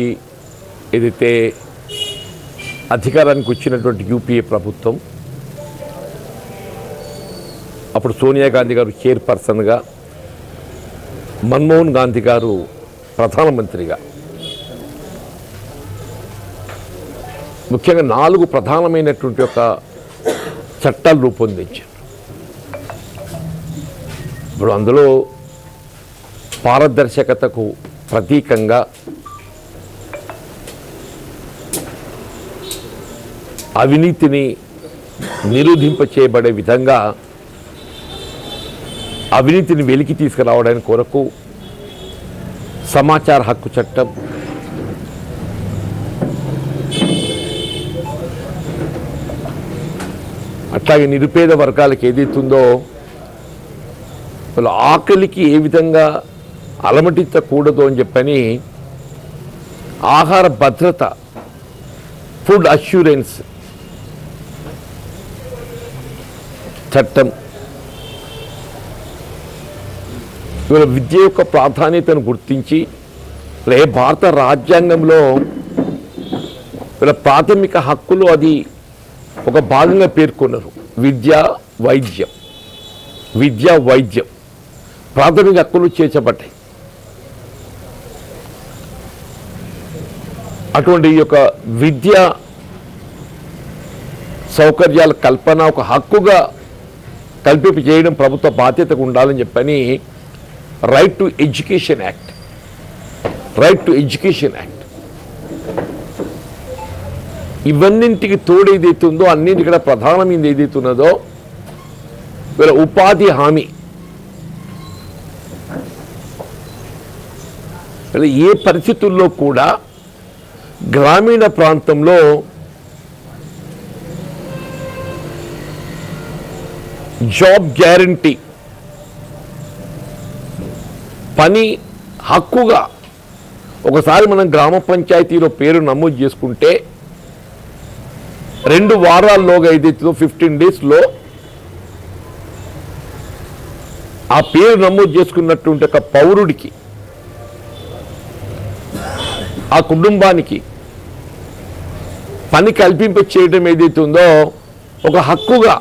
ప్రభుత్వానికి ఏదైతే అధికారానికి వచ్చినటువంటి యూపీఏ ప్రభుత్వం అప్పుడు సోనియా గాంధీ గారు చైర్పర్సన్గా మన్మోహన్ గాంధీ గారు ప్రధానమంత్రిగా ముఖ్యంగా నాలుగు ప్రధానమైనటువంటి ఒక చట్టాలు రూపొందించారు. ఇప్పుడు అందులో పారదర్శకతకు ప్రతీకంగా అవినీతిని నిరోధింప చేయబడే విధంగా అవినీతిని వెలికి తీసుకురావడానికి కొరకు సమాచార హక్కు చట్టం అట్లాగే నిరుపేద వర్గాలకు ఏదైతుందో వాళ్ళ ఆకలికి ఏ విధంగా అలమటించకూడదు అని చెప్పని ఆహార భద్రత ఫుడ్ అష్యూరెన్స్ చట్టం. ఇవాళ విద్య యొక్క ప్రాధాన్యతను గుర్తించి ఇవాళ ఏ భారత రాజ్యాంగంలో వీళ్ళ ప్రాథమిక హక్కులు అది ఒక భాగంగా పేర్కొన్నారు. విద్య వైద్యం. విద్య వైద్యం. ప్రాథమిక హక్కులు చేర్చబడ్డాయి. అటువంటి ఈ యొక్క విద్య సౌకర్యాల కల్పన ఒక హక్కుగా కల్పింపు చేయడం ప్రభుత్వ బాధ్యతగా ఉండాలని చెప్పని right to education act right to education act ఇవన్నింటికి తోడు ఏదైతుందో అన్నింటికడ ప్రధానమైనది ఏదైతున్నదో వీళ్ళ ఉపాధి హామీ. వీళ్ళ ఏ పరిస్థితుల్లో కూడా గ్రామీణ ప్రాంతంలో జాబ్ గ్యారంటీ. పని హక్కుగా. ఒకసారి మనం గ్రామ పంచాయతీలో పేరు నమోదు చేసుకుంటే రెండు వారాల్లోగా ఏదైతుందో ఫిఫ్టీన్ డేస్లో ఆ పేరు నమోదు చేసుకున్నటువంటి ఒక పౌరుడికి ఆ కుటుంబానికి పని కల్పింప చేయడం ఏదైతుందో ఒక హక్కుగా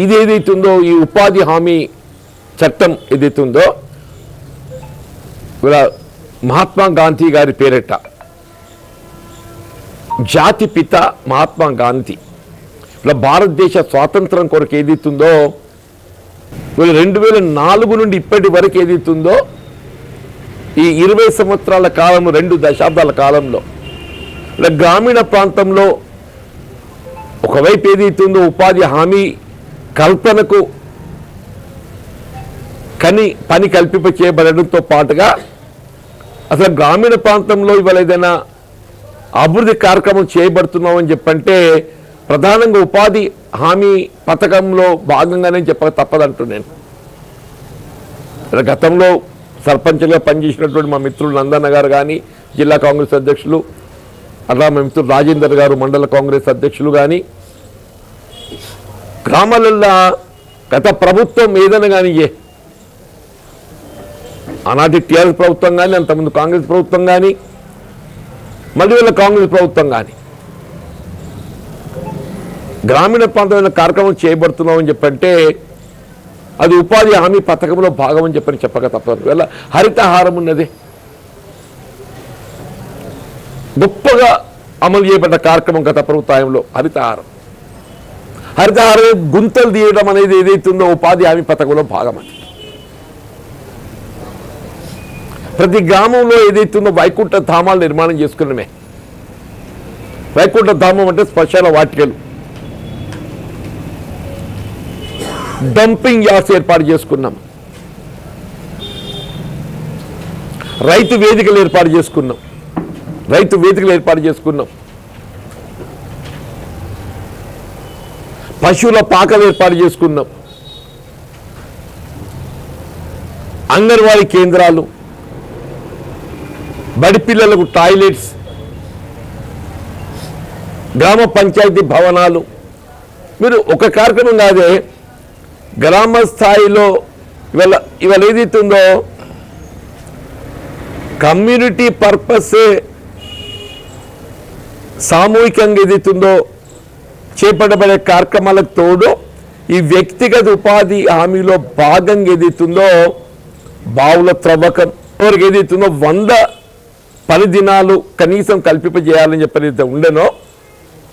ఇది ఏదైతే ఉందో ఈ ఉపాధి హామీ చట్టం ఏదైతే ఉందో ఇలా మహాత్మా గాంధీ గారి పేరట జాతి పిత మహాత్మా గాంధీ. ఇలా భారతదేశ స్వాతంత్రం కొరకు ఏదైతుందో వీళ్ళు రెండు వేల నాలుగు నుండి ఇప్పటి వరకు ఏదైతుందో ఈ ఇరవై సంవత్సరాల కాలం రెండు దశాబ్దాల కాలంలో ఇలా గ్రామీణ ప్రాంతంలో ఒకవైపు ఏదైతుందో ఉపాధి హామీ కల్పనకు కని పని కల్పింప చేయబడడంతో పాటుగా అసలు గ్రామీణ ప్రాంతంలో ఇవాళ ఏదైనా అభివృద్ధి కార్యక్రమం చేయబడుతున్నామని చెప్పంటే ప్రధానంగా ఉపాధి హామీ పథకంలో భాగంగానే చెప్పక తప్పదంటున్నాను నేను. గతంలో సర్పంచ్గా పనిచేసినటువంటి మా మిత్రులు నందన్న గారు కానీ జిల్లా కాంగ్రెస్ అధ్యక్షులు అలా మా మిత్రులు రాజేందర్ గారు మండల కాంగ్రెస్ అధ్యక్షులు కానీ గ్రామాలల్లో గత ప్రభుత్వం ఏదైనా కానీ ఏ ఆనాటి టీఆర్ఎస్ ప్రభుత్వం కానీ అంతకుముందు కాంగ్రెస్ ప్రభుత్వం కానీ మళ్ళీ వీళ్ళ కాంగ్రెస్ ప్రభుత్వం కానీ. గ్రామీణ ప్రాంతమైన కార్యక్రమం చేయబడుతున్నామని చెప్పంటే అది ఉపాధి హామీ పథకంలో భాగం అని చెప్పని చెప్పక తప్పదు. వీళ్ళ హరితహారం ఉన్నది. గొప్పగా అమలు చేయబడ్డ కార్యక్రమం గత ప్రభుత్వంలో హరితహారం. హరితహారం గుంతలు తీయడం అనేది ఏదైతుందో ఉపాధి హామీ పథకంలో భాగం ప్రతి గ్రామంలో ఏదైతుందో వైకుంఠ ధామాలు నిర్మాణం చేసుకున్నమే. వైకుంఠ ధామం అంటే స్పశాల వాటికలు. డంపింగ్ యార్డ్స్ ఏర్పాటు చేసుకున్నాం. రైతు వేదికలు ఏర్పాటు చేసుకున్నాం. రైతు వేదికలు ఏర్పాటు చేసుకున్నాం. పశువుల పాకలు ఏర్పాటు చేసుకున్నాం అంగన్వాడీ కేంద్రాలు బడి పిల్లలకు టాయిలెట్స్ గ్రామ పంచాయతీ భవనాలు. మీరు ఒక కార్యక్రమం కాదే గ్రామ స్థాయిలో ఇవాళ ఇవాళ ఏదైతే ఉందో కమ్యూనిటీ పర్పస్ సామూహికంగా ఏదైతుందో చేపట్టబడే కార్యక్రమాలకు తోడు ఈ వ్యక్తిగత ఉపాధి హామీలో భాగంగా ఏదైతుందో బావుల త్రవ్వకం ఎవరికి ఏదైతుందో వంద పని దినాలు కనీసం కల్పింపజేయాలని చెప్పని అయితే ఉండేనో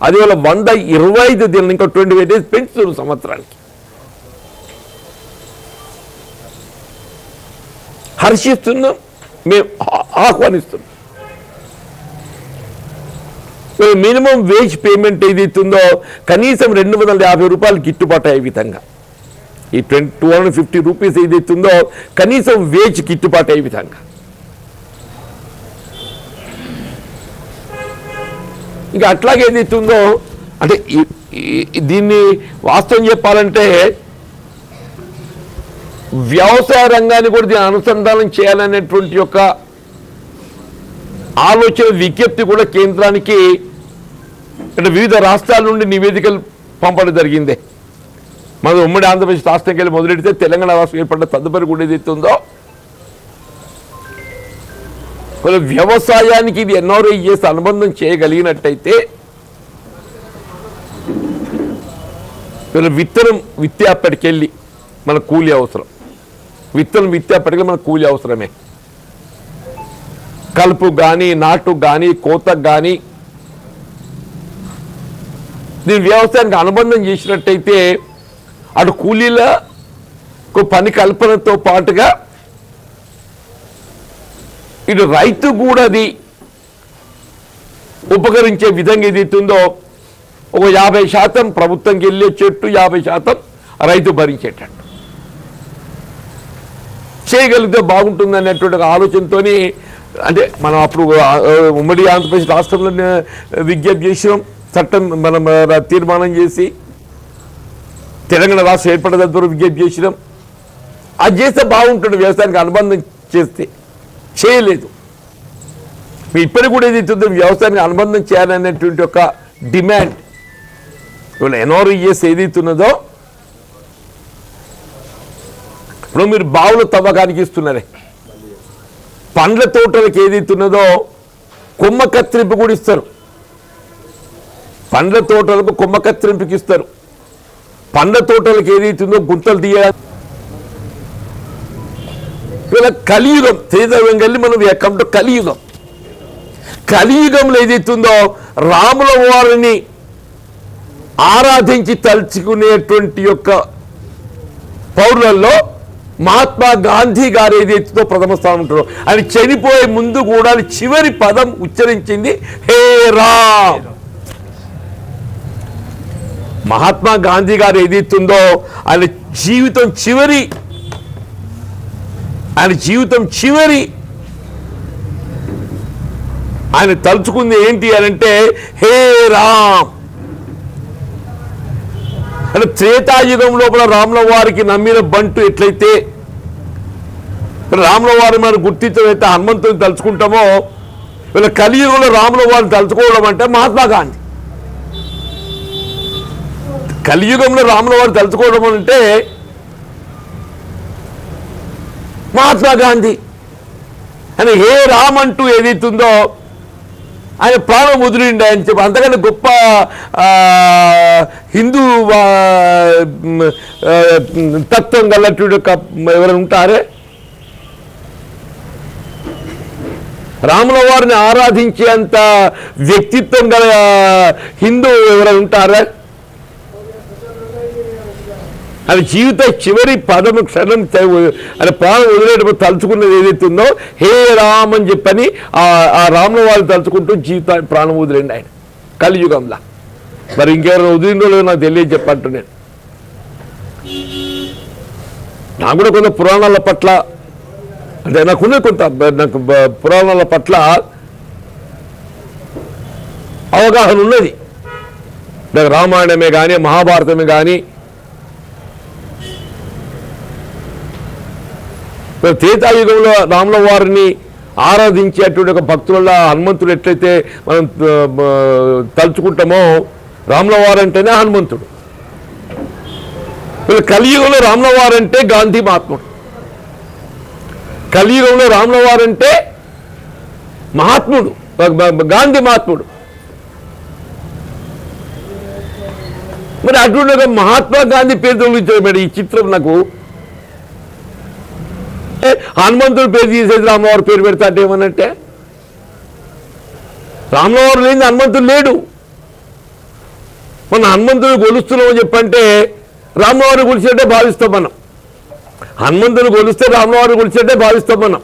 అది వాళ్ళ వంద ఇరవై ఐదు దినాలు ఇంకా ట్వంటీ ఫైవ్ డేస్ పెంచుతున్నారు సంవత్సరానికి. హర్షిస్తున్నాం మేము ఆహ్వానిస్తున్నాం. మినిమం వేజ్ పేమెంట్ ఏదైతుందో కనీసం రెండు వందల యాభై రూపాయలు గిట్టుబాటు అయ్యే విధంగా. ఈ twenty two hundred fifty rupees ఏదైతుందో కనీసం వేజ్ గిట్టుబాటు అయ్యే విధంగా. ఇంకా అట్లాగే ఏదైతుందో అంటే దీన్ని వాస్తవం చెప్పాలంటే వ్యవసాయ రంగాన్ని కూడా దీన్ని అనుసంధానం చేయాలనేటువంటి యొక్క ఆలోచన విజ్ఞప్తి కూడా కేంద్రానికి అంటే వివిధ రాష్ట్రాల నుండి నివేదికలు పంపడం జరిగింది. మన ఉమ్మడి ఆంధ్రప్రదేశ్ రాష్ట్రంకి వెళ్ళి మొదలెడితే తెలంగాణ రాష్ట్రం ఏర్పడిన తదుపరి కూడా ఏదైతే ఉందో వ్యవసాయానికి ఇది ఎన్ఆర్ఐ చేసి అనుబంధం చేయగలిగినట్టయితే వీళ్ళ విత్తనం విత్తే అప్పటికెళ్ళి మన కూలి అవసరం. విత్తనం విత్తే అప్పటికి మన కూలి అవసరమే. కలుపు కానీ నాటు కానీ కోతకు కానీ దీని వ్యవసాయానికి అనుబంధం చేసినట్టయితే అటు కూలీలకు పని కల్పనతో పాటుగా ఇటు రైతు కూడా అది ఉపకరించే విధంగా ఏదైతుందో ఒక యాభై శాతం ప్రభుత్వంకి వెళ్ళే చెట్టు యాభై శాతం రైతు భరించేటట్టు. చేయగలిగితే బాగుంటుంది అనేటువంటి ఒక ఆలోచనతోని అంటే మనం అప్పుడు ఉమ్మడి ఆంధ్రప్రదేశ్ రాష్ట్రంలో విజ్ఞప్తి చేసినాం. చట్టం మనం తీర్మానం చేసి తెలంగాణ రాష్ట్రం ఏర్పడేంత విజ్ఞప్తి చేసినాం. అది చేస్తే బాగుంటుంది వ్యవసాయానికి అనుబంధం చేస్తే. చేయలేదు. ఇప్పటికి కూడా ఏదైతుందో వ్యవసాయానికి అనుబంధం చేయాలనేటువంటి ఒక డిమాండ్. ఇవాళ ఎన్ఆర్ఈఎస్ ఏదైతున్నదో ఇప్పుడు మీరు బావుల తవ్వకానికి ఇస్తున్నారే. పండ్ల తోటలకు ఏదైతున్నదో కొమ్మ కత్తిరింపు కూడా ఇస్తారు. పండ్ల తోటలకు కొమ్మ కత్తిరింపుకి ఇస్తారు పండ్ల తోటలకు ఏదైతుందో గుంతలు తీయాలి. ఇలా కలియుగం త్రేతయుగం వెళ్ళి మనం ఎక్కడ కలియుగం. కలియుగంలో ఏదైతుందో రాముల వారిని ఆరాధించి తలుచుకునేటువంటి యొక్క పౌరులలో మహాత్మా గాంధీ గారు ఏదైతుందో ప్రథమ స్థానం ఉంటారో ఆయన చనిపోయే ముందు కూడా చివరి పదం ఉచ్చరించింది హే రామ్! మహాత్మా గాంధీ గారు ఏదైతుందో ఆయన జీవితం చివరి ఆయన జీవితం చివరి. ఆయన తలుచుకుంది ఏంటి అని అంటే హే రామ్! అంటే త్రేతాయుగం లోపల రాముల వారికి నమ్మిన బంటు ఎట్లయితే రాముల వారి మనం అయితే హనుమంతుని తలుచుకుంటామో వీళ్ళ కలియుగంలో రాముల వారిని తలుచుకోవడం అంటే మహాత్మా గాంధీ. కలియుగంలో రాముల వారు తలుచుకోవడం అంటే మహాత్మా గాంధీ. అని ఏ రామ్ అంటూ ఏదైతుందో ఆయన ప్రాణం వదిలిండి ఆయన చెప్పి అంతకన్నా గొప్ప హిందూ తత్వం గలటువంటి ఎవరైనా ఉంటారే? రాముల వారిని ఆరాధించేంత వ్యక్తిత్వం గల హిందూ ఎవరైనా ఉంటారా? అది జీవిత చివరి పదము క్షణం చ- ప్రాణం వదిలేటప్పుడు తలుచుకున్నది ఏదైతే ఉందో హే రామ్ అని చెప్పని ఆ ఆ రాముల వాళ్ళు తలుచుకుంటూ జీవిత ప్రాణం వదిలేండి ఆయన. కలియుగంలా. మరి ఇంకెవరైనా వదిలిందో లేదో నాకు తెలియదు చెప్పంటు నేను నాకు కూడా కొంత పురాణాల పట్ల అంటే నాకున్న కొంత నాకు పురాణాల పట్ల అవగాహన ఉన్నది. నాకు రామాయణమే కానీ మహాభారతమే కానీ మరి త్రేతాయుగంలో రాముల వారిని ఆరాధించేటువంటి ఒక భక్తుల హనుమంతుడు ఎట్లయితే మనం తలుచుకుంటామో రాముల అంటేనే హనుమంతుడు. వీళ్ళు కలియుగంలో రాముల అంటే గాంధీ మహాత్ముడు. కలియుగంలో రాముల అంటే మహాత్ముడు గాంధీ మహాత్ముడు. మరి అటువంటి ఒక మహాత్మా గాంధీ పేరు తొలగించాడు మేడం ఈ చిత్రం నాకు అంటే హనుమంతుడు పేరు తీసేసి రామవారి పేరు పెడతా అంటే ఏమనంటే? రామవారు లేని హనుమంతుడు లేడు. మన హనుమంతుడు గొలుస్తున్నామని చెప్పంటే రామవారిని కొలిచేట్టే భావిస్తాం మనం. హనుమంతుని కొలిస్తే రామవారిని కొలిచేట్టే భావిస్తాం మనం.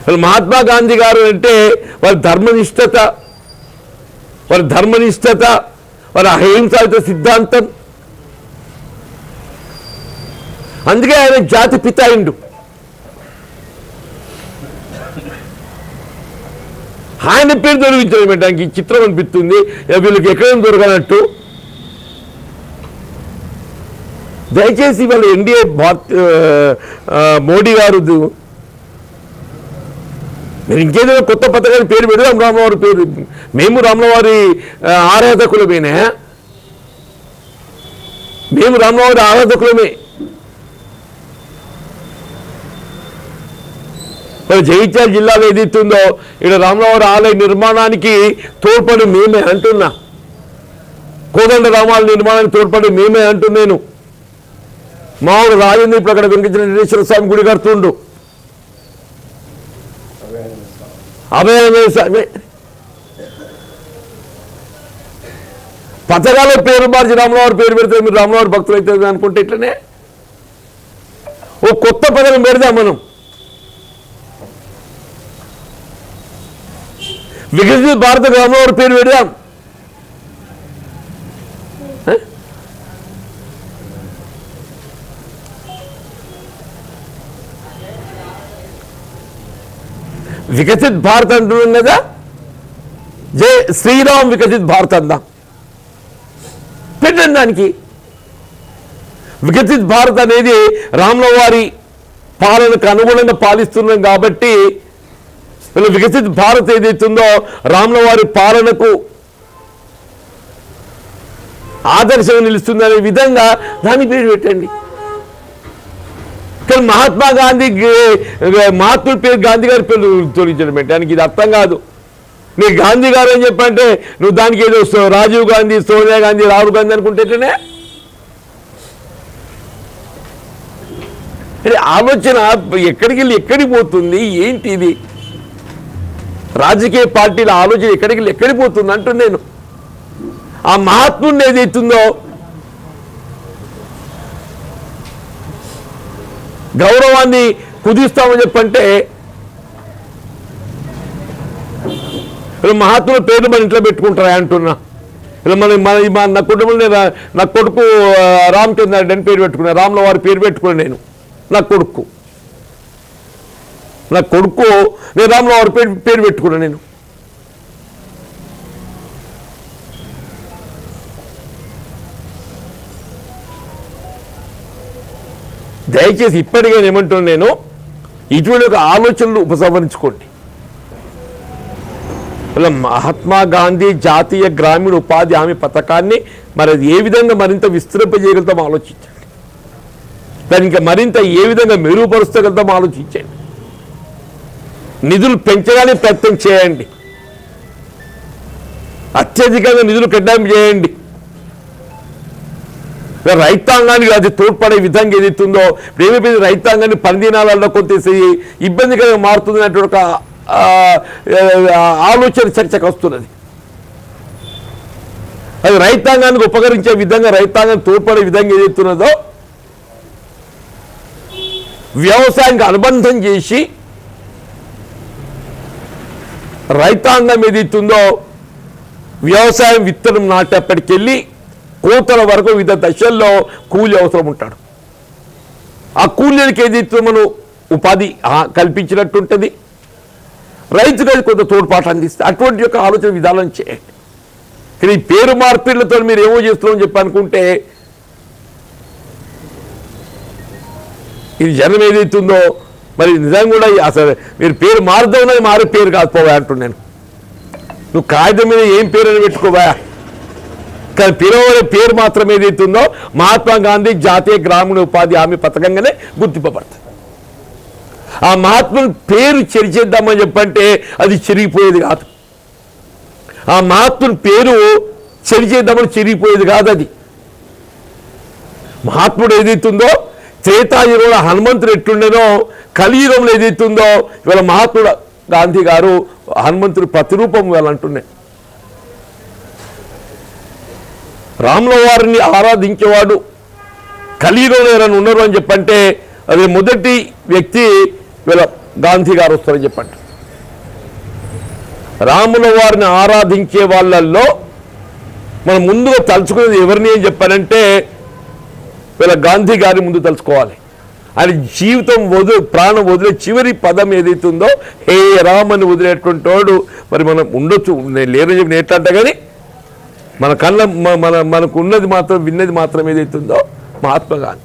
అసలు మహాత్మా గాంధీ గారు అంటే వారి ధర్మనిష్టత వారి ధర్మనిష్టత వారి అహింసాయుత సిద్ధాంతం. అందుకే ఆయన జాతి పిత అయిండు. ఆయన పేరు దొరికించడం పెట్టడానికి ఈ చిత్రం అనిపిస్తుంది వీళ్ళకి ఎక్కడేం దొరకనట్టు. దయచేసి వాళ్ళ ఎన్డీఏ భారత్ మోడీ గారు మీరు ఇంకేదైనా కొత్త పథకాన్ని పేరు పెడదాం రామవారి పేరు మేము రామవారి ఆ, ఆరాధకులమేనా. మేము రామవారి ఆరాధకులమే. మరి జగిత్యాల జిల్లాలో ఏదైతుందో ఇక్కడ రామరావు ఆలయ నిర్మాణానికి తోడ్పడి మేమే అంటున్నా. కోదండ రామాల నిర్మాణానికి తోడ్పడి మేమే అంటున్నాను. మామూలు రాజేంద్ర ఇప్పుడు అక్కడ వెంకటేశ్వర స్వామి గుడి కడుతుండు. అభయ స్వామి. పథకాల పేరు మార్చి రామరావు పేరు పెడితే మీరు రామరావు భక్తులు అయితే అనుకుంటే ఇట్లనే. ఓ కొత్త పథకం పెడదాం మనం. వికసిత భారత రామలవారి పేరు పెడదాం వికసిత్ భారత్ అంటున్నాం కదా? జై శ్రీరామ్ వికసిత్ భారత్ అందాం. పెట్టండి దానికి. వికసిత్ భారత్ అనేది రాముల వారి పాలనకు అనుగుణంగా పాలిస్తున్నాం కాబట్టి వీళ్ళు వికసిత్ భారత్ ఏదైతుందో రాముల వారి పాలనకు ఆదర్శంగా నిలుస్తుందనే విధంగా దాన్ని పేరు పెట్టండి. కానీ మహాత్మా గాంధీ మహాత్ముడి పేరు గాంధీ గారి పేరు తొలగించడం పెట్టడానికి ఇది అర్థం కాదు. నీ గాంధీ గారు అని చెప్పంటే నువ్వు దానికి ఏదో వస్తావు రాజీవ్ గాంధీ సోనియా గాంధీ రాహుల్ గాంధీ అనుకుంటేనే అంటే ఆలోచన ఎక్కడికి వెళ్ళి ఎక్కడికి పోతుంది? ఏంటి ఇది? రాజకీయ పార్టీల ఆలోచన ఎక్కడికి ఎక్కడిపోతుంది అంటుంది నేను. ఆ మహాత్ముని ఏదైతుందో గౌరవాన్ని కుదిస్తామని చెప్పంటే ఇలా మహాత్ముల పేర్లు మన ఇంట్లో పెట్టుకుంటారా అంటున్నా. ఇలా మన మన మా నా కుటుంబంలో నా కొడుకు ఆ, రామచంద్ర రెడ్డి అని పేరు పెట్టుకున్నా. రాముల వారి పేరు పెట్టుకున్నాను నేను. నా కొడుకు. నా కొడుకు నేను రాముల వారి పేరు పేరు పెట్టుకున్నా నేను. దయచేసి ఇప్పటికే ఏమంటున్నాను నేను ఇటువంటి ఒక ఆలోచనలు ఉపసంహరించుకోండి. ఇలా మహాత్మా గాంధీ జాతీయ గ్రామీణ ఉపాధి హామీ పథకాన్ని మరి అది ఏ విధంగా మరింత విస్తరింపజేయగలుగుతాం ఆలోచించండి. దానికి ఇంకా మరింత ఏ విధంగా మెరుగుపరుస్తగలుగుతాం ఆలోచించండి. నిధులు పెంచడానికి ప్రయత్నం చేయండి. అత్యధికంగా నిధులు కేటాయింపు చేయండి. రైతాంగానికి అది తోడ్పడే విధంగా ఏదైతుందో ఇప్పుడు ఏమైపోయింది రైతాంగాన్ని పని కొంత ఇబ్బందికరంగా మారుతుంది ఒక ఆలోచన చర్చకు వస్తున్నది. అది రైతాంగానికి ఉపకరించే విధంగా రైతాంగం తోడ్పడే విధంగా ఏదైతున్నదో వ్యవసాయానికి అనుబంధం చేసి రైతాంగం ఏదైతుందో వ్యవసాయం విత్తనం నాటేపటికెళ్ళి కోతల వరకు వివిధ దశల్లో కూలి అవసరం ఉంటాడు. ఆ కూలీలకు ఏదైతే మనం ఉపాధి కల్పించినట్టుంటుంది. రైతుకు అది కొంత తోడ్పాటు అందిస్తే అటువంటి యొక్క ఆలోచన విధానం చేయండి. కానీ ఈ పేరు మార్పిళ్ళతో మీరు ఏమో చేస్తున్నామని చెప్పి అనుకుంటే ఇది జనం ఏదైతుందో మరి నిజంగా కూడా అసలు మీరు పేరు మారుదామని మారే పేరు కాకపోవా అంటున్నాను నువ్వు కాగితం మీద ఏం పేరు అని పెట్టుకోవా? కానీ పిలవడే పేరు మాత్రం ఏదైతుందో మహాత్మా గాంధీ జాతీయ గ్రామీణ ఉపాధి హామీ పథకంగానే గుర్తింపబడతాయి ఆ మహాత్ముని పేరు చెరిచేద్దామని చెప్పంటే అది చెరిగిపోయేది కాదు. ఆ మహాత్ముని పేరు చెరిచేద్దామని చెరిగిపోయేది కాదు అది. మహాత్ముడు ఏదైతుందో త్రేతాయుగంలో హనుమంతుడు ఎట్లుండేనో కలియుగంలో ఏదైతుందో ఇవాళ మహాత్ముడు గాంధీ గారు హనుమంతుడు ప్రతిరూపం ఇవాళ అంటున్నాయి రాముల వారిని ఆరాధించేవాడు కలియుగంలో ఎవరైనా ఉన్నారు అని చెప్పంటే అది మొదటి వ్యక్తి వీళ్ళ గాంధీ గారు వస్తారని చెప్పండి. రాముల వారిని ఆరాధించే వాళ్ళల్లో మనం ముందుగా తలుచుకునేది ఎవరిని అని చెప్పానంటే వీళ్ళ గాంధీ గారి ముందు తలుచుకోవాలి ఆయన జీవితం వదిలి ప్రాణం వదిలే చివరి పదం ఏదైతుందో హే రామని వదిలేటువంటి వాడు మరి మనం ఉండొచ్చు. నేను లేరని చెప్పి నేట్లాంట కానీ మన కళ్ళ మన మనకు ఉన్నది మాత్రం విన్నది మాత్రం ఏదైతుందో మహాత్మా గాంధీ.